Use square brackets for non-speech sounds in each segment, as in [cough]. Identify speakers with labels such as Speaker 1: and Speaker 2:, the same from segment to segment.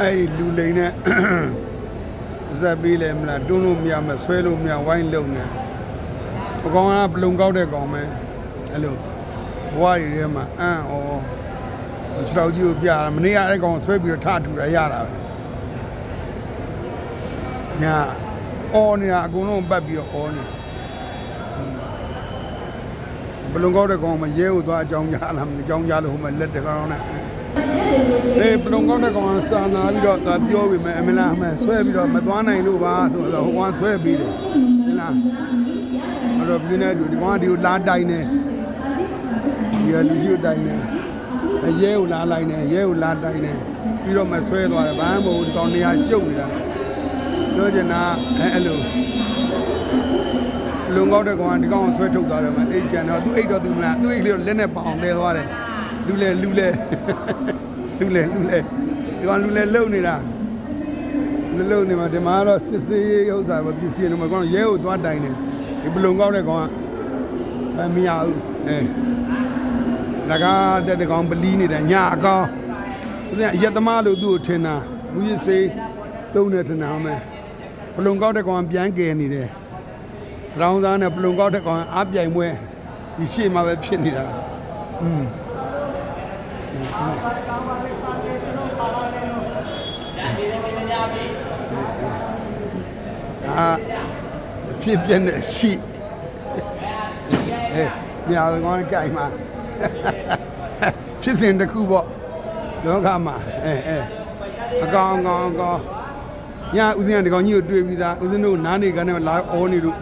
Speaker 1: အဲ့ဒီလူလိန်နဲ့ဇက်ပေးလဲမလားတွန်းလို့မရမဆွဲလို့မရဝိုင်းလုံနေပကောင်ကပလုံကောက်တဲ့ကောင်ပဲအဲ့လိုဘွားတွေထဲမှာအန်ဩခြေထောက်ကြီးကိုပြတာမနေ့ကအဲ့ကောင်ဆွဲပြီးတော့ထထူတာရတာပဲညာအော်နေတာအကုန်လုံးပတ်ပြီးတော့အော်နေဘလုံကောက်တဲ့ကောင်မရဲကိုသွားအကြောင်းကြားလာမအကြောင်းကြားလို့ဟိုမှာလက်တကောင်နဲ့ အေးပလုံကောင်းတဲ့ကောင်ကစာနာပြီးတော့သာပြောပြီးမယ်အမလားအမဆွဲပြီးတော့မသွားနိုင်လို့ပါဆိုတော့ဟိုကောင်ဆွဲပြီးတယ်ဟင်လားအဲ့တော့ပြင်းတဲ့သူဒီကောင်ကဒီကိုလာတိုင်နေဒီကလူကြီးကိုတိုင်နေအရဲကိုလာလိုက်နေရဲကိုလာတိုင်နေပြီးတော့မဆွဲသွားတယ်ဘာမှမဟုတ်ဒီကောင်နေရာရှုပ်နေတာပြောချင်တာအဲအဲ့လိုလုံကောက်တဲ့ကောင်ကဒီကောင်ကိုဆွဲထုတ်သွားတယ်မအိတ်ကြံတော့သူအိတ်တော့သူမလားသူအိတ်လေးတော့လက်နဲ့ပေါအောင်လဲသွားတယ် လူလဲလူလဲလူလဲလူလဲဒီကောင်လူလဲလုံနေတာလူလုံနေမှာဒီမှာကတော့စစ်စေးဥစ္စာပဲပစ္စည်းနေမှာကောင်ရဲကိုသွားတိုင်နေဒီဘလုံကောက်တဲ့ကောင်ကအမရဘူးအဲလကားတဲ့တဲ့ကောင်ပလီးနေတယ်ညာအကောင်ဦးဇင်းအရက်သမားလို့သူ့ကိုထင်တာလူရစ်စေးသုံးနေထင်တာမယ်ဘလုံကောက်တဲ့ကောင်ပြန်ကယ်နေတယ်ရောင်းသားနဲ့ဘလုံကောက်တဲ့ကောင်အားပြိုင်ပွဲဒီရှေ့မှာပဲဖြစ်နေတာอืม ဒါအဖြစ်ပြက်တဲ့ရှိအဲမြောင်ကောင်းကြိုင်မှာဖြစ်စဉ်တစ်ခုပေါ့လောကမှာအဲအဲအကောင်အကောင်အကောင်ညာဦးဇင်းကဒီကောင်ကြီးကိုတွေ့ပြီးသားဦးဇင်းတို့နားနေကနေလာအောနေလို့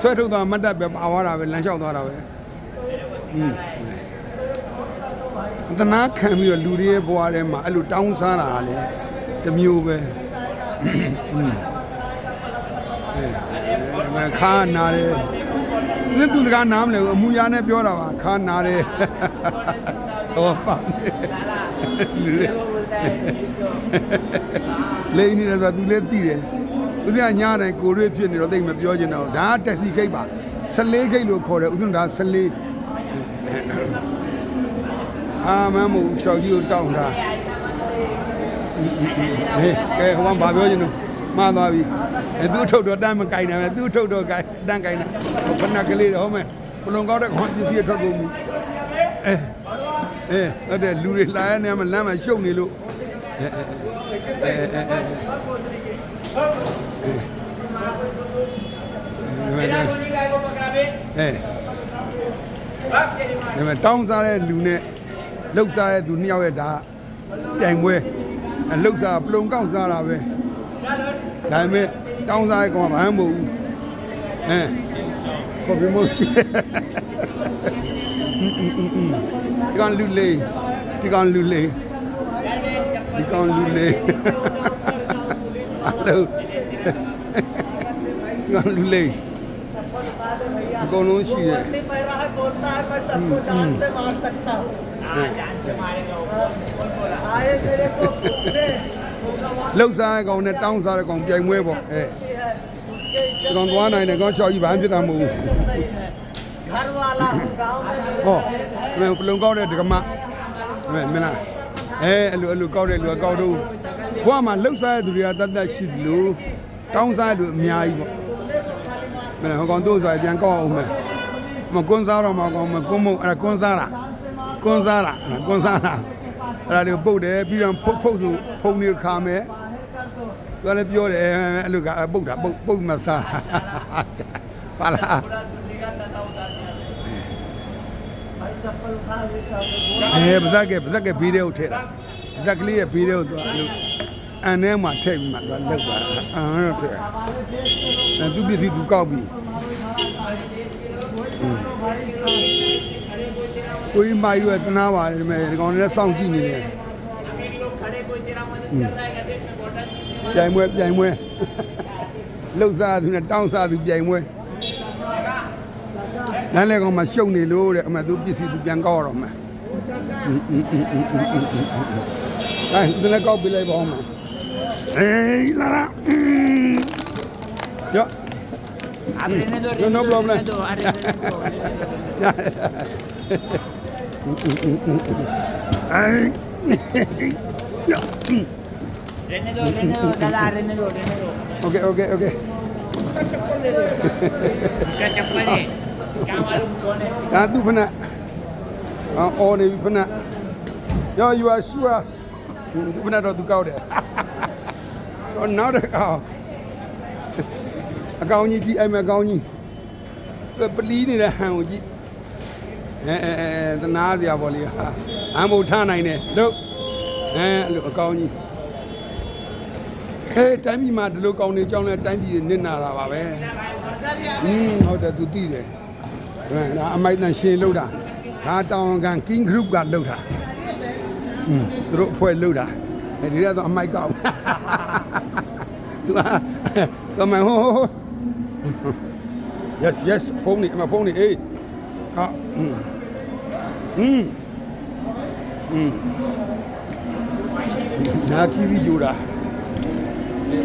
Speaker 1: ဆွဲထုတ်သွားမတ်တပ်ပဲပါသွားတာပဲလမ်းလျှောက်သွားတာပဲอืม တနာခံပြီးတော့လူတွေရဲ့ဘဝထဲမှာအဲ့လိုတောင်းစားတာကလည်းတစ်မျိုးပဲအဲခါနာတယ်ဒီသူစကားနားမလဲဘူးအမူအရာနဲ့ပြောတာပါခါနာတယ်ဟောပါလိမ့်နေတယ်ဆိုတာ तू လည်းသိတယ်ဦးဇင်းကညားတိုင်းကိုရွေးဖြစ်နေတော့သိမပြောချင်တော့ဒါကတက်စီခိတ်ပါ14ခိတ်လို့ခေါ်တယ်ဦးဇင်းဒါ14 အာမမဟုတ်6ကြီးကိုတောင်းတာဟေးကဲဟိုကဘာပြောချင်လို့မှားသွားပြီအဲသူ့ထုတ်တော့တန်းမကင်နိုင်ဘူးသူ့ထုတ်တော့ကင်တန်းကင်နိုင်ခဏကလေးတော့ဟုတ်မယ်ဘလုံးကောက်တဲ့ခွန်ပစ္စည်းထွက်ကုန်ပြီအဲအဲဟုတ်တယ်လူတွေလာရနေမှာလမ်းမှာရှုပ်နေလို့အဲအဲအဲအဲအဲအဲတောင်းစားတဲ့လူနဲ့ လှုပ်စားတဲ့သူနှစ်ယောက်ရဲ့ဒါပြိုင်ပွဲအလှုပ်စားပလုံကောက်စားတာပဲဒါပေမဲ့တောင်းစားတဲ့ကောင်ကဘာမှမဟုတ်ဘူးအဲကော်ဖီမို့ရှိဒီကောင်လူလေးဒီကောင်လူလေးဒီကောင်လူလေးအလုံးဒီကောင်လူလေးအကုန်လုံးရှိတယ် လှုပ်စားကောင်နဲ့တောင်းစားကောင်ပြိုင်ပွဲပေါ့အဲဒီကောင်သွားနိုင်တယ်ကောင်ချောက်ကြီးဘာဖြစ်တာမဟုတ်ဘူးဟောမင်းပလုံကောက်တဲ့ဒကမမင်းမလားအဲအဲ့လိုအဲ့လိုကောက်တဲ့လူကကောက်တော့ဘုရားမှာလှုပ်စားတဲ့သူတွေကတတ်တတ်ရှိတယ်လို့တောင်းစားတဲ့လူအများကြီးပေါ့မင်းဟောကောင်တို့စားပြန်ကောက်အောင်မယ်မကွန်းစားတော့မကောင်မကွန်းမို့အဲ့ကွန်းစားတာ ကွန်စားတာကွန်စားတာအဲ့ဒါလေးကိုပုတ်တယ်ပြီးတော့ဖုတ်ဖုတ်ဆိုဖုန်နေခါမဲ့သူကလည်းပြောတယ်အဲ့လိုကပုတ်တာပုတ်ပုတ်မစားဖာလားအဲပဇက်ကပဇက်ကဗီဒီယိုထည့်တာပဇက်ကလေးရဲ့ဗီဒီယိုသူအန်ထဲမှာထည့်ပြီးမှသူလောက်တာအန်တော့ထည့်တယ်သူပစ္စည်းသူကောက်ပြီး ကိုကြီးမိုက်ရွယ်တနာပါတယ်ဒီမဲ့ဒီကောင်တွေလည်းစောင့်ကြည့်နေတယ်ပြိုင်ပွဲပြိုင်ပွဲလှုပ်စားသူနဲ့တောင်းစားသူပြိုင်ပွဲလမ်းလေကောင်မှာရှုပ်နေလို့တဲ့အမှသူပစ္စည်းသူပြန်ကောက်ရတော့မှာအဲဒါလည်းကောက်ပြလိုက်ပါအောင်မှာအေးလာလာကြော Aprendiendo, no,
Speaker 2: no problem. Aprendiendo, aprendiendo. Renedo.
Speaker 1: Okay okay okay
Speaker 2: Muchacha puede. Cámara un cone.
Speaker 1: ဒါသူဖနက်အော်အော်နေပြီဖနက်ရော you are sure သူဖနက်တော့သူကောက်တယ်တော့နောက်တစ်ကောင်အကောင်ကြီးကြည့် အဲအဲအဲသနာစရာပေါ့လေဟာအမ်ဘုထနိုင်တယ်လို့အဲအဲ့လိုအကောင်းကြီးအဲတိုင်းပြည်မှာဒီလိုကောင်းနေကြောင်းလဲတိုင်းပြည်နစ်နာတာပါပဲဟင်းဟုတ်တယ်သူသိတယ်အဲဒါအမိုက်တန်ရှင်လောက်တာဒါတောင်ကန် King Group ကလောက်တာဟင်းသူတို့အဖွဲ့လောက်တာအဲဒီကတော့အမိုက်ကောက်သူကမဟို yes yes ဖုန်းနေအမဖုန်းနေအေး ဟာอืมอืมอืมနာကီဗီဂျူတာ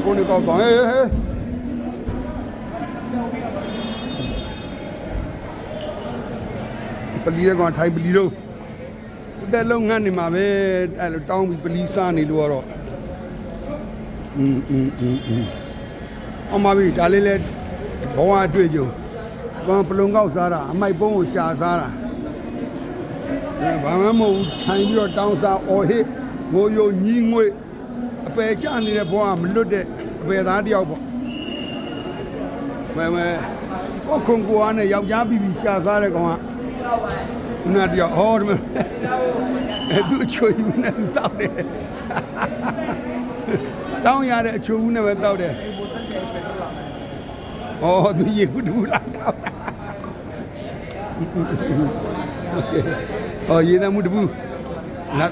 Speaker 1: ဖုန်းနေကောက်တော့ဟေးဟေး ပလီတဲ့ကောင်ထိုင်ပလီတော့တက်လုံးငတ်နေမှာပဲအဲ့လိုတောင်းပြီးပလီစားနေလို့ကတော့อืมอืมอืมอืมအောင်ပါပြီဒါလေးလဲဘဝအတွေ့အကြုံ ဘာပလုံကောက်စားတာအမိုက်ပုံးကိုရှာစားတာအဲဘာမှမဟုတ်ဘူးထိုင်ပြီးတော့တောင်းစားအော်ဟစ်ငိုယိုညီးငွေ့အပယ်ကျနေတဲ့ဘဝမလွတ်တဲ့အပယ်သားတယောက်ပေါ့မဲမဲကိုခုံကိုအားနဲ့ယောက်ျားပြီးပြီးရှာစားတဲ့ကောင်ကနာတယောက်ဟောဒီမှာအဲသူအချိုယူနေသူတောက်တယ်တောင်းရတဲ့အချိုဦးနဲ့ပဲတောက်တယ်ဟောသူရေဘူးတူလာတောက်တာ ဟောရေနမှုတဘူးလာ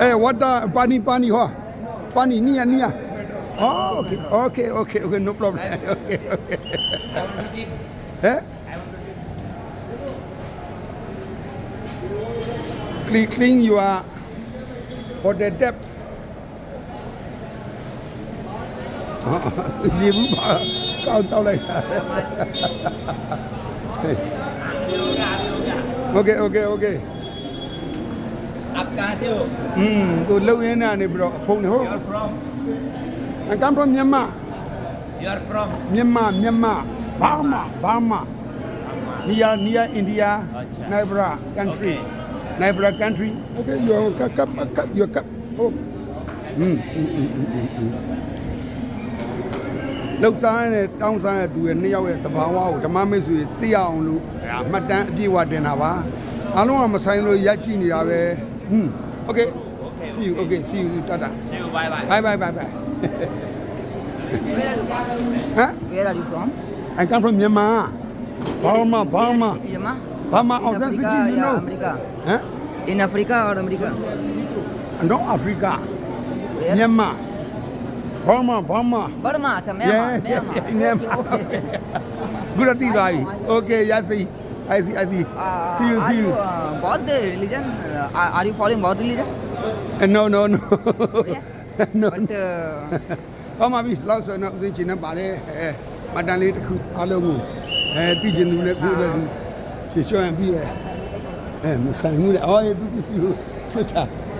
Speaker 1: အဲဝတ်တာပါနီပါနီဟောပါနီနီယာနီယာ Oh, okay, okay, okay, okay, no problem. Okay, okay. Eh? Clean, clean your for the depth. ရေဘူးပါ ကောက်တောက်လိုက်တာ Okay okay okay
Speaker 2: Apka se ho.
Speaker 1: อืมကိုလုံရင်းနာနေပြီးတော့ဖုန်းနေဟုတ်
Speaker 2: You are from?
Speaker 1: I come from Myanmar
Speaker 2: You are from?
Speaker 1: Myanmar Myanmar Burma Burma near near India
Speaker 2: Acha.
Speaker 1: Neighbor country
Speaker 2: Okay.
Speaker 1: Neighbor country okay your cup cup cup your cup oh อืมอืมอืมอืมอืมอืม လောက်စားရတဲ့တောင်းစားရတဲ့သူရဲ့နှစ်ယောက်ရဲ့တဘာဝကိုဓမ္မမိတ်ဆွေသိရအောင်လို့အမှတ်တမ်းအပြည့်အဝတင်တာပါအားလုံးကမဆိုင်လို့ရက်ကြည့်နေတာပဲဟွန်း okay see you okay see you tata
Speaker 2: See you, bye bye.
Speaker 1: bye bye bye bye huh
Speaker 3: Where are you from?
Speaker 1: I come from Myanmar Burma Burma
Speaker 3: Myanmar.
Speaker 1: Burma
Speaker 3: In
Speaker 1: Aung San Suu
Speaker 3: Africa,
Speaker 1: Kyi you
Speaker 3: yeah,
Speaker 1: know
Speaker 3: America.
Speaker 1: huh
Speaker 3: In Africa or America?
Speaker 1: no Africa
Speaker 3: Where?
Speaker 1: Myanmar Burma, Burma.
Speaker 3: Burma, to Myanmar.
Speaker 1: Yeah,
Speaker 3: Myanmar.
Speaker 1: Yeah,
Speaker 3: Myanmar. Okay, okay.
Speaker 1: Good at this, I. Know, I know. Okay, yeah, I see. I see, I see.
Speaker 3: Uh,
Speaker 1: see you,
Speaker 3: are
Speaker 1: see
Speaker 3: you.
Speaker 1: you
Speaker 3: uh, bought the religion? Uh, are, are you following Bouddh religion?
Speaker 1: Uh, no, no, no.
Speaker 3: Oh, yeah. [laughs]
Speaker 1: no.
Speaker 3: Uh,
Speaker 1: uh-huh.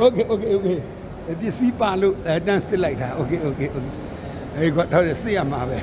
Speaker 1: Okay, okay, okay. ပစ္စည်းပါလို့အဲတန်းစစ်လိုက်တာโอเคโอเคโอเคအဲဒီကတော့စစ်ရမှာပဲ